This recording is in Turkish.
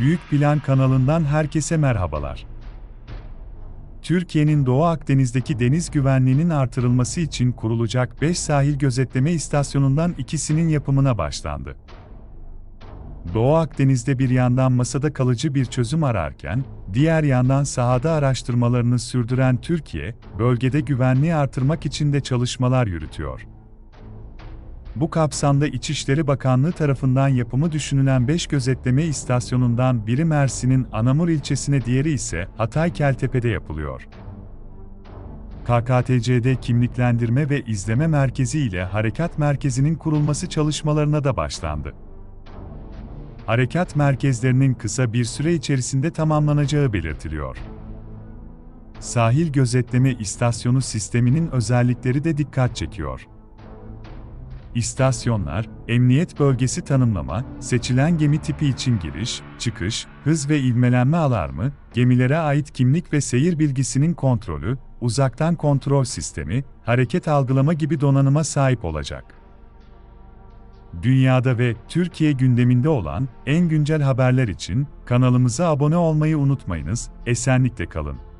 Büyük Plan kanalından herkese merhabalar. Türkiye'nin Doğu Akdeniz'deki deniz güvenliğinin artırılması için kurulacak 5 sahil gözetleme istasyonundan ikisinin yapımına başlandı. Doğu Akdeniz'de bir yandan masada kalıcı bir çözüm ararken, diğer yandan sahada araştırmalarını sürdüren Türkiye, bölgede güvenliği artırmak için de çalışmalar yürütüyor. Bu kapsamda İçişleri Bakanlığı tarafından yapımı düşünülen 5 gözetleme istasyonundan biri Mersin'in Anamur ilçesine diğeri ise Hatay Keltepe'de yapılıyor. KKTC'de kimliklendirme ve izleme merkezi ile harekat merkezinin kurulması çalışmalarına da başlandı. Harekat merkezlerinin kısa bir süre içerisinde tamamlanacağı belirtiliyor. Sahil gözetleme istasyonu sisteminin özellikleri de dikkat çekiyor. İstasyonlar, emniyet bölgesi tanımlama, seçilen gemi tipi için giriş, çıkış, hız ve ivmelenme alarmı, gemilere ait kimlik ve seyir bilgisinin kontrolü, uzaktan kontrol sistemi, hareket algılama gibi donanıma sahip olacak. Dünyada ve Türkiye gündeminde olan en güncel haberler için kanalımıza abone olmayı unutmayınız. Esenlikle kalın.